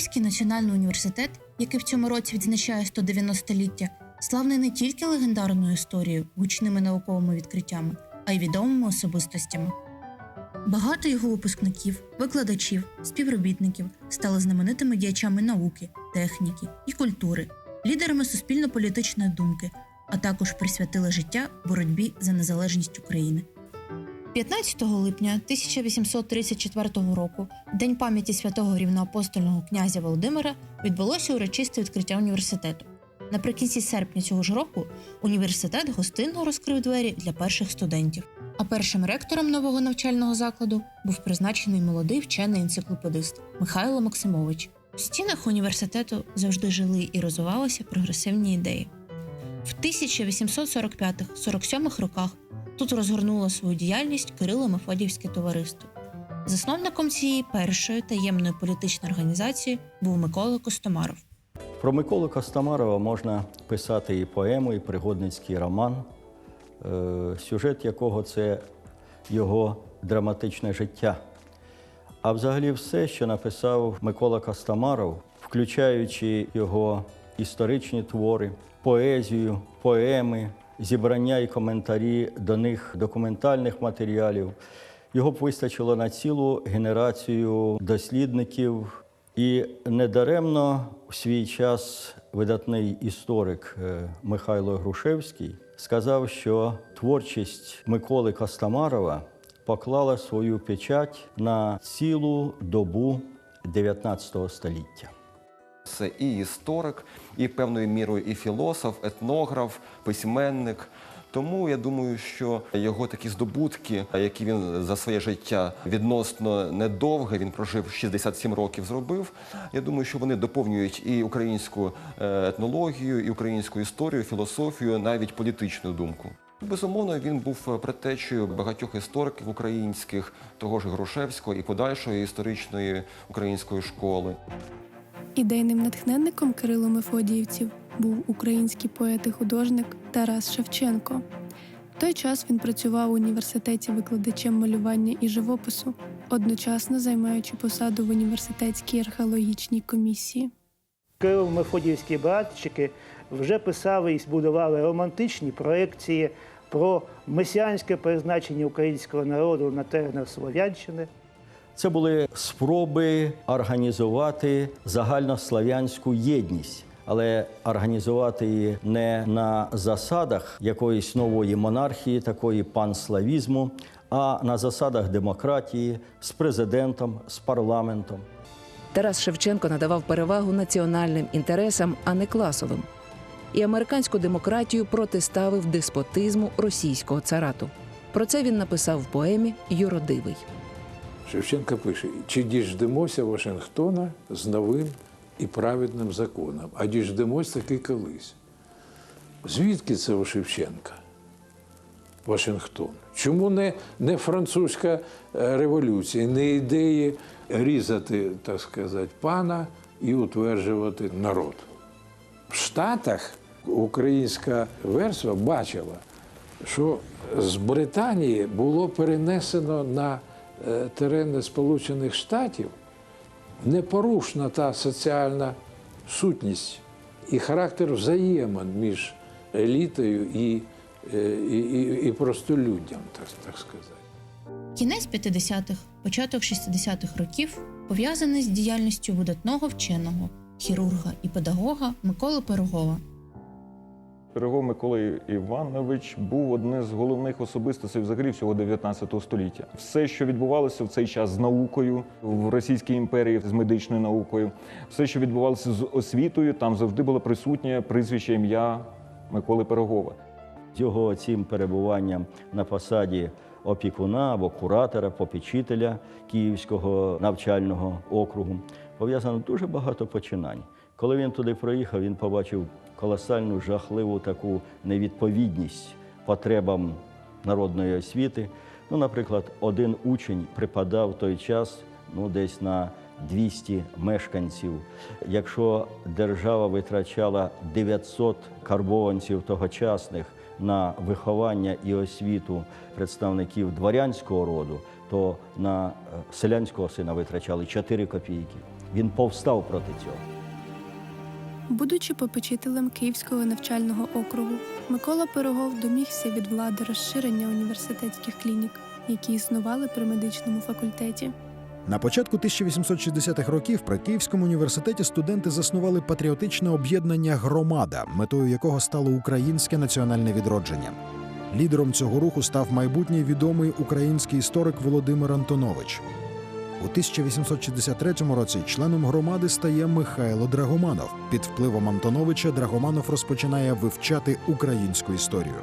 Київський національний університет, який в цьому році відзначає 190-ліття, славний не тільки легендарною історією, гучними науковими відкриттями, а й відомими особистостями. Багато його випускників, викладачів, співробітників стали знаменитими діячами науки, техніки і культури, лідерами суспільно-політичної думки, а також присвятили життя боротьбі за незалежність України. 15 липня 1834 року, в День пам'яті святого рівноапостольного князя Володимира, відбулося урочисте відкриття університету. Наприкінці серпня цього ж року університет гостинно розкрив двері для перших студентів. А першим ректором нового навчального закладу був призначений молодий вчений енциклопедист Михайло Максимович. У стінах університету завжди жили і розвивалися прогресивні ідеї. В 1845-47 роках тут розгорнуло свою діяльність Кирило Мефодіївське товариство. Засновником цієї першої таємної політичної організації був Микола Костомаров. Про Миколу Костомарова можна писати і поему, і пригодницький роман, е, сюжет якого це його драматичне життя. А взагалі все, що написав Микола Костомаров, включаючи його історичні твори, поезію, поеми, зібрання і коментарі до них документальних матеріалів, його вистачило на цілу генерацію дослідників. І недаремно в свій час видатний історик е, Михайло Грушевський сказав, що творчість Миколи Костомарова поклала свою печать на цілу добу 19 століття. Це і історик, і певною мірою і філософ, етнограф, письменник. Тому я думаю, що його такі здобутки, які він за своє життя відносно недовге, він прожив 67 років, зробив. Я думаю, що вони доповнюють і українську е, етнологію, і українську історію, філософію, навіть політичну думку. Безумовно, він був предтечею багатьох істориків українських, того ж Грушевського і подальшої історичної української школи. Ідейним натхненником Кирило Мефодіївців був український поет і художник Тарас Шевченко. В той час він працював у університеті викладачем малювання і живопису, одночасно займаючи посаду в університетській археологічній комісії. Києво-Мефодіївські братчики вже писали і збудували романтичні проекції про месіанське призначення українського народу на теренах Слов'янщини. Це були спроби організувати загальнослав'янську єдність, але організувати її не на засадах якоїсь нової монархії, такої панславізму, а на засадах демократії з президентом, з парламентом. Тарас Шевченко надавав перевагу національним інтересам, а не класовим. І американську демократію протиставив деспотизму російського царату. Про це він написав в поемі Юродивий. Шевченко пише: чи діждемося Вашингтона з новим і праведним законом, а діждемось таки колись. Звідки це у Шевченка? Вашингтон. Чому не, не французька е, революція, не ідеї різати, так сказати, пана і утверджувати народ? В Штатах українська версія бачила, що з Британії було перенесено на терени Сполучених Штатів непорушна та соціальна сутність і характер взаємин між елітою і, е, і, і, і простолюддям, так, так сказати. Кінець 50-х, початок 60-х років пов'язаний з діяльністю видатного вченого, хірурга і педагога Миколи Пирогова. Пирогов Микола Іванович був одне з головних особистостей взагалі всього 19 століття. Все, що відбувалося в цей час з наукою в Російській імперії, з медичною наукою, все, що відбувалося з освітою, там завжди було присутнє прізвище ім'я Миколи Пирогова. Його цим перебуванням на посаді опікуна або куратора, попечителя Київського навчального округу пов'язано дуже багато починань. Коли він туди проїхав, він побачив колосальну жахливу таку невідповідність потребам народної освіти. Ну, наприклад, один учень припадав той час ну, десь на 200 мешканців. Якщо держава витрачала 900 карбованців тогочасних на виховання і освіту представників дворянського роду, то на е, селянського сина витрачали 4 копійки. Він повстав проти цього. Будучи попечителем Київського навчального округу, Микола Пирогов домігся від влади розширення університетських клінік, які існували при медичному факультеті. На початку 1860-х років при Київському університеті студенти заснували патріотичне об'єднання Громада, метою якого стало українське національне відродження. Лідером цього руху став майбутній відомий український історик Володимир Антонович. У 1863 році членом громади стає Михайло Драгоманов. Під впливом Антоновича Драгоманов розпочинає вивчати українську історію.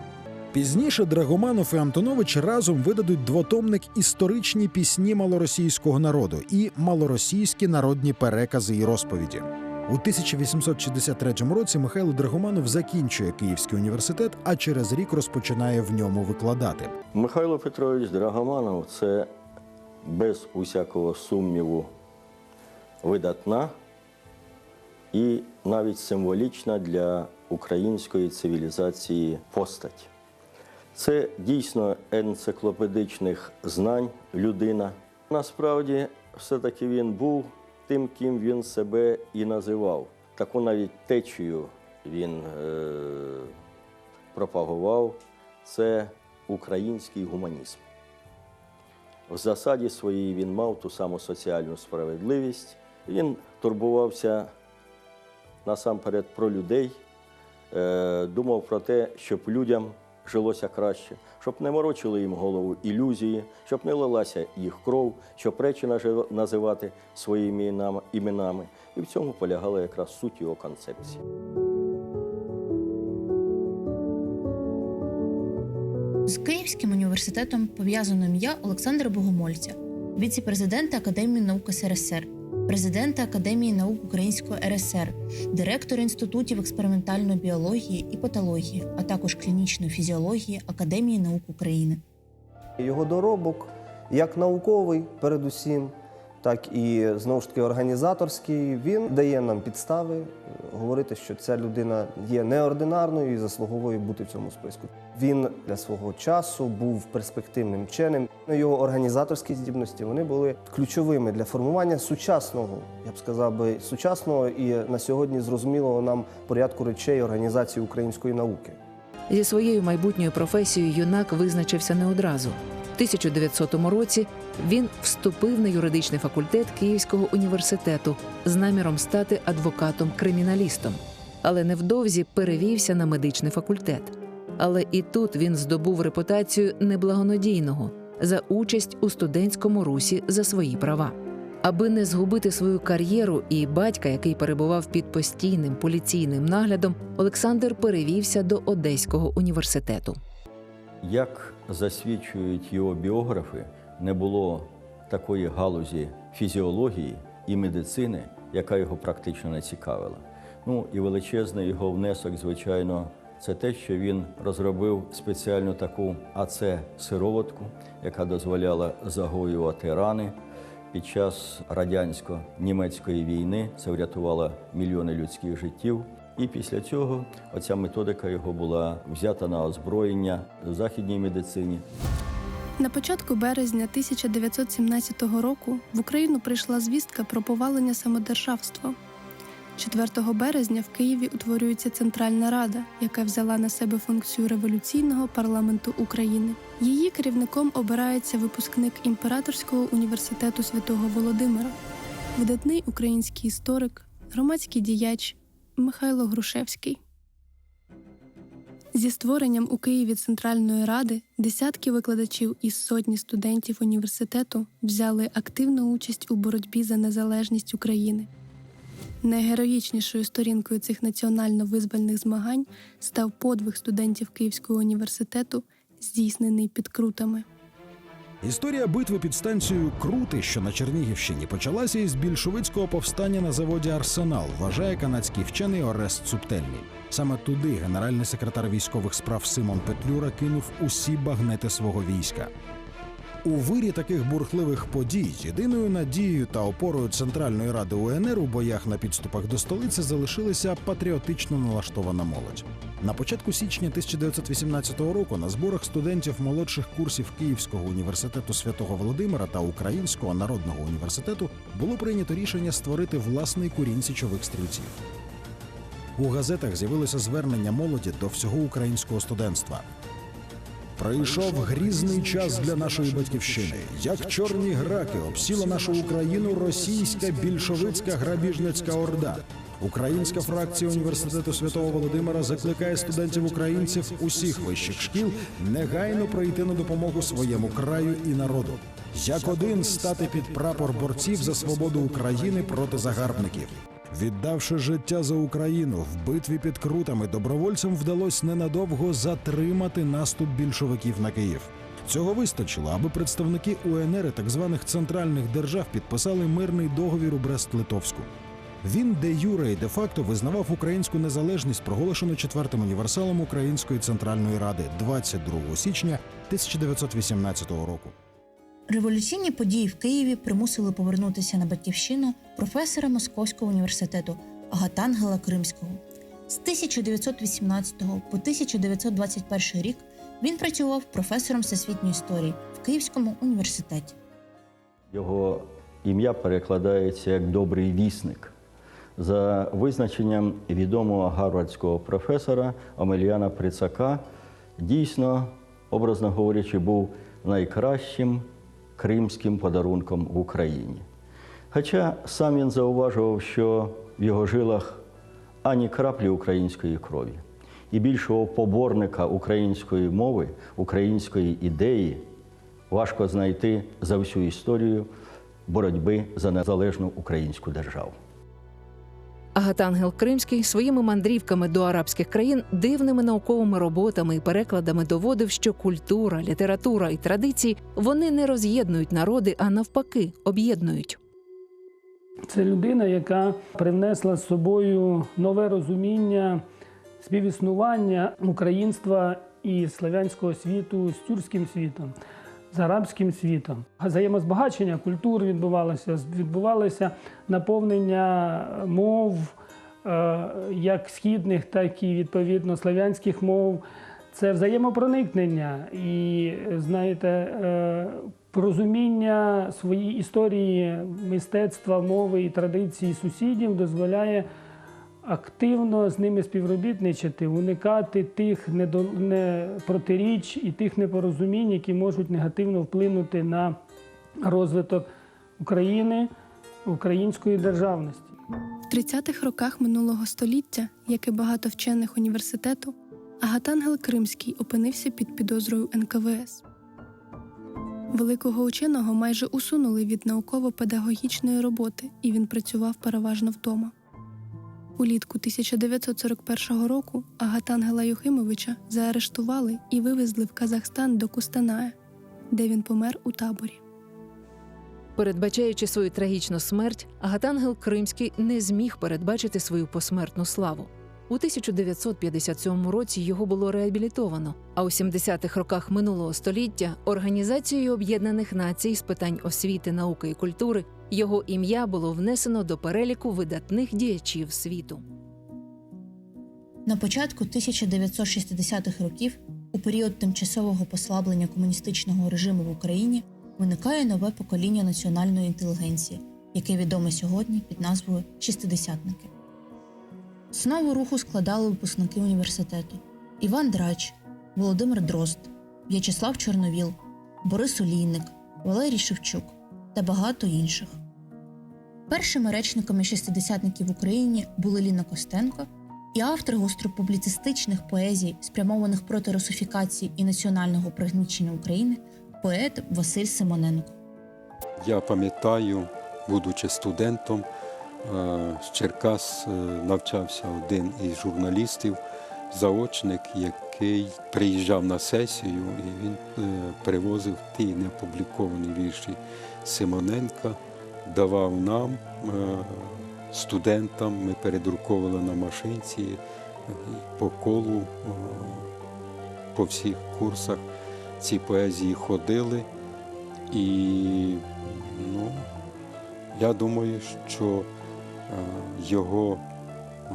Пізніше Драгоманов і Антонович разом видадуть двотомник історичні пісні малоросійського народу і малоросійські народні перекази і розповіді. У 1863 році Михайло Драгоманов закінчує Київський університет, а через рік розпочинає в ньому викладати. Михайло Петрович Драгоманов це без усякого сумніву видатна і навіть символічна для української цивілізації постать. Це дійсно енциклопедичних знань людина. Насправді, все-таки він був тим, ким він себе і називав. Таку навіть течію він е- пропагував. Це український гуманізм. В засаді своїй він мав ту саму соціальну справедливість. Він турбувався насамперед про людей, е, думав про те, щоб людям жилося краще, щоб не морочили їм голову ілюзії, щоб не лилася їх кров, щоб речі називати своїми іменами- іменами. І в цьому полягала якраз суть його концепції. Університетом пов'язано ім'я Олександра Богомольця, віце-президента Академії наук СРСР, президента Академії наук Української РСР, директора інститутів експериментальної біології і патології, а також клінічної фізіології Академії наук України. Його доробок як науковий, передусім, так і знову ж таки організаторський. Він дає нам підстави е, говорити, що ця людина є неординарною і заслуговує бути в цьому списку. Він для свого часу був перспективним вченим. Його організаторські здібності вони були ключовими для формування сучасного, я б сказав би, сучасного і на сьогодні зрозумілого нам порядку речей організації української науки. Зі своєю майбутньою професією юнак визначився не одразу. В 1900 році він вступив на юридичний факультет Київського університету з наміром стати адвокатом-криміналістом, але невдовзі перевівся на медичний факультет. Але і тут він здобув репутацію неблагонадійного за участь у студентському русі за свої права. Аби не згубити свою кар'єру і батька, який перебував під постійним поліційним наглядом, Олександр перевівся до Одеського університету. Як засвідчують його біографи, не було такої галузі фізіології і медицини, яка його практично не цікавила. Ну і величезний його внесок, звичайно, це те, що він розробив спеціальну таку АЦ-сироватку, яка дозволяла загоювати рани. Під час радянсько-німецької війни це врятувало мільйони людських життів. І після цього оця методика його була взята на озброєння в західній медицині. На початку березня 1917 року в Україну прийшла звістка про повалення самодержавства. 4 березня в Києві утворюється Центральна Рада, яка взяла на себе функцію революційного парламенту України. Її керівником обирається випускник Імператорського університету святого Володимира, видатний український історик, громадський діяч Михайло Грушевський. Зі створенням у Києві Центральної Ради десятки викладачів із сотні студентів університету взяли активну участь у боротьбі за незалежність України. Найгероїчнішою сторінкою цих національно-визвольних змагань став подвиг студентів Київського університету, здійснений під крутами. Історія битви під станцією Крути, що на Чернігівщині, почалася із більшовицького повстання на заводі Арсенал, вважає канадський вчений Орест Субтельний. Саме туди генеральний секретар військових справ Симон Петлюра кинув усі багнети свого війська. У вирі таких бурхливих подій єдиною надією та опорою Центральної ради УНР у боях на підступах до столиці залишилася патріотично налаштована молодь. На початку січня 1918 року на зборах студентів молодших курсів Київського університету святого Володимира та Українського народного університету було прийнято рішення створити власний курінь січових стрільців. У газетах з'явилося звернення молоді до всього українського студентства. Прийшов грізний час для нашої батьківщини. Як чорні граки обсіла нашу Україну російська більшовицька грабіжницька орда. Українська фракція університету святого Володимира закликає студентів українців усіх вищих шкіл негайно прийти на допомогу своєму краю і народу. Як один стати під прапор борців за свободу України проти загарбників. Віддавши життя за Україну в битві під крутами, добровольцям вдалося ненадовго затримати наступ більшовиків на Київ. Цього вистачило, аби представники УНР і так званих центральних держав підписали мирний договір у Брест-Литовську. Він де юре і де факто визнавав українську незалежність, проголошену четвертим універсалом Української центральної ради 22 січня 1918 року. Революційні події в Києві примусили повернутися на батьківщину професора Московського університету Агатангела Кримського. З 1918 по 1921 рік він працював професором всесвітньої історії в Київському університеті. Його ім'я перекладається як добрий вісник. За визначенням відомого гарвардського професора Омельяна Прицака, дійсно, образно говорячи, був найкращим кримським подарунком в Україні. Хоча сам він зауважував, що в його жилах ані краплі української крові, і більшого поборника української мови, української ідеї важко знайти за всю історію боротьби за незалежну українську державу. Агатангел Кримський своїми мандрівками до арабських країн, дивними науковими роботами і перекладами доводив, що культура, література і традиції вони не роз'єднують народи, а навпаки, об'єднують. Це людина, яка привнесла з собою нове розуміння співіснування українства і славянського світу з тюркським світом, з арабським світом. Взаємозбагачення культур відбувалося, відбувалося наповнення мов, е, як східних, так і відповідно славянських мов. Це взаємопроникнення і, знаєте, е, розуміння своєї історії, мистецтва, мови і традиції сусідів дозволяє активно з ними співробітничати, уникати тих протиріч і тих непорозумінь, які можуть негативно вплинути на розвиток України, української державності. В 30-х роках минулого століття, як і багато вчених університету, Агатангел Кримський опинився під підозрою НКВС. Великого ученого майже усунули від науково-педагогічної роботи, і він працював переважно вдома. Улітку 1941 року Агатангела Юхимовича заарештували і вивезли в Казахстан до Кустаная, де він помер у таборі. Передбачаючи свою трагічну смерть, Агатангел Кримський не зміг передбачити свою посмертну славу. У 1957 році його було реабілітовано. А у 70-х роках минулого століття Організацією Об'єднаних Націй з питань освіти, науки і культури його ім'я було внесено до переліку видатних діячів світу. На початку 1960-х років, у період тимчасового послаблення комуністичного режиму в Україні, виникає нове покоління національної інтелігенції, яке відоме сьогодні під назвою Шістидесятники. Основу руху складали випускники університету Іван Драч, Володимир Дрозд, В'ячеслав Чорновіл, Борис Олійник, Валерій Шевчук та багато інших. Першими речниками шістидесятників в Україні були Ліна Костенко і автор гостропубліцистичних поезій, спрямованих проти русифікації і національного пригнічення України, поет Василь Симоненко. Я пам'ятаю, будучи студентом, з Черкас е, навчався один із журналістів, заочник, який приїжджав на сесію і він е, привозив ті неопубліковані вірші Симоненка, давав нам, е, студентам, ми передруковували на машинці по колу, е, по всіх курсах ці поезії ходили. І ну, я думаю, що е, його е,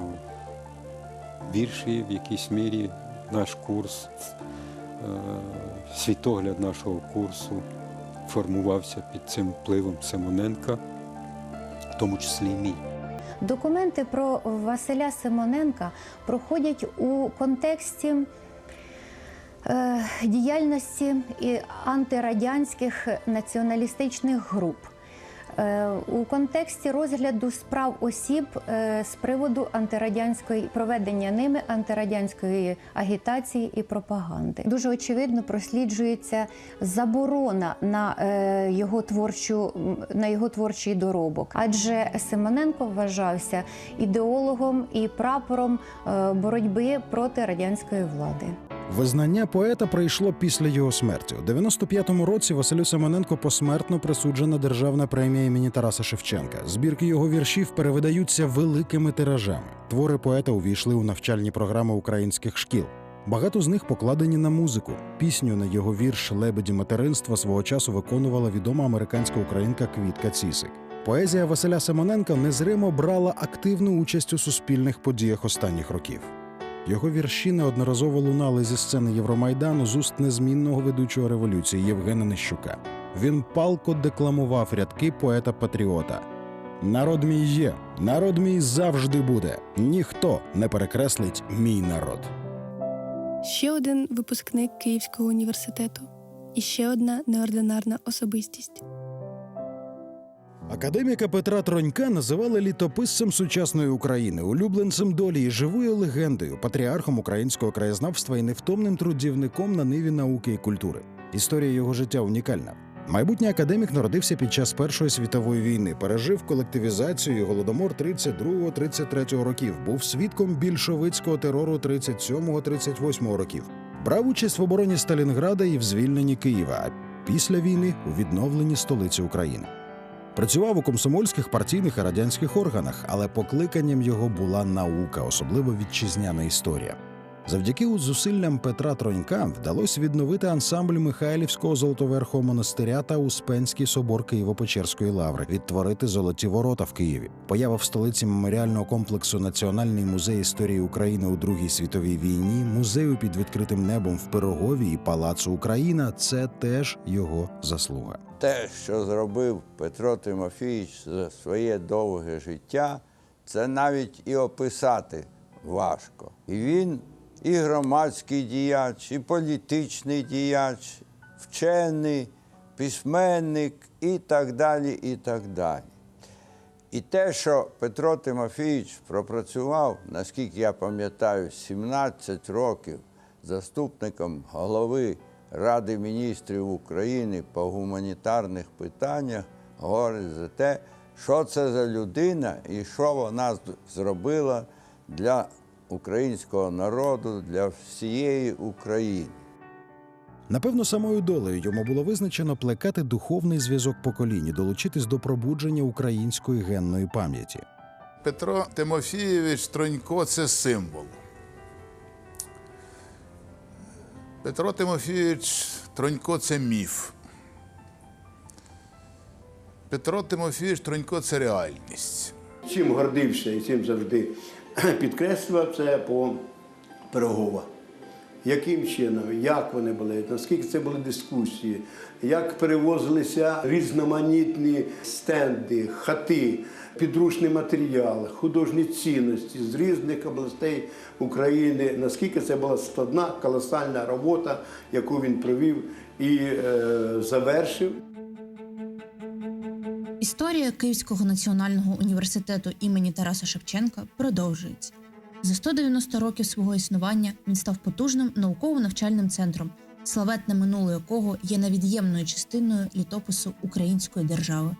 вірші в якійсь мірі наш курс, е, світогляд нашого курсу формувався під цим впливом Симоненка, в тому числі і мій. Документи про Василя Симоненка проходять у контексті е, діяльності антирадянських націоналістичних груп. Е, У контексті розгляду справ осіб е, з приводу антирадянської проведення ними антирадянської агітації і пропаганди. Дуже очевидно просліджується заборона на е, його творчу на його творчий доробок, адже Симоненко вважався ідеологом і прапором боротьби проти радянської влади. Визнання поета прийшло після його смерті. У 95-му році Василю Семененко посмертно присуджена державна премія імені Тараса Шевченка. Збірки його віршів перевидаються великими тиражами. Твори поета увійшли у навчальні програми українських шкіл. Багато з них покладені на музику. Пісню на його вірш Лебеді материнства свого часу виконувала відома американська українка Квітка Цісик. Поезія Василя Семененка незримо брала активну участь у суспільних подіях останніх років. Його вірші неодноразово лунали зі сцени Євромайдану з уст незмінного ведучого революції Євгена Нищука. Він палко декламував рядки поета-патріота. Народ мій є, народ мій завжди буде. Ніхто не перекреслить мій народ. Ще один випускник Київського університету і ще одна неординарна особистість. Академіка Петра Тронька називали літописцем сучасної України, улюбленцем долі і живою легендою, патріархом українського краєзнавства і невтомним трудівником на ниві науки і культури. Історія його життя унікальна. Майбутній академік народився під час Першої світової війни, пережив колективізацію і голодомор 32-33 років, був свідком більшовицького терору 37-38 років, брав участь в обороні Сталінграда і в звільненні Києва, а після війни у відновленні столиці України. Працював у комсомольських партійних і радянських органах, але покликанням його була наука, особливо вітчизняна історія. Завдяки зусиллям Петра Тронька вдалося відновити ансамбль Михайлівського золотоверхого монастиря та Успенський собор Києво-Печерської лаври, відтворити золоті ворота в Києві. Поява в столиці меморіального комплексу Національний музей історії України у Другій світовій війні, музею під відкритим небом в Пирогові і Палацу Україна це теж його заслуга. Те, що зробив Петро Тимофійович за своє довге життя, це навіть і описати важко. І він і громадський діяч, і політичний діяч, вчений, письменник і так далі, і так далі. І те, що Петро Тимофійович пропрацював, наскільки я пам'ятаю, 17 років заступником голови Ради міністрів України по гуманітарних питаннях, говорить за те, що це за людина і що вона зробила для українського народу, для всієї України. Напевно, самою долею йому було визначено плекати духовний зв'язок поколінь і долучитись до пробудження української генної пам'яті. Петро Тимофійович Тронько це символ. Петро Тимофійович Тронько це міф. Петро Тимофійович Тронько це реальність. Чим гордився і чим завжди підкреслював це по Пирогова. Яким чином, як вони були, наскільки це були дискусії, як перевозилися різноманітні стенди, хати, підручний матеріал, художні цінності з різних областей України, наскільки це була складна, колосальна робота, яку він провів і е, завершив. Історія Київського національного університету імені Тараса Шевченка продовжується. За 190 років свого існування він став потужним науково-навчальним центром, славетне минуле якого є невід'ємною частиною літопису української держави.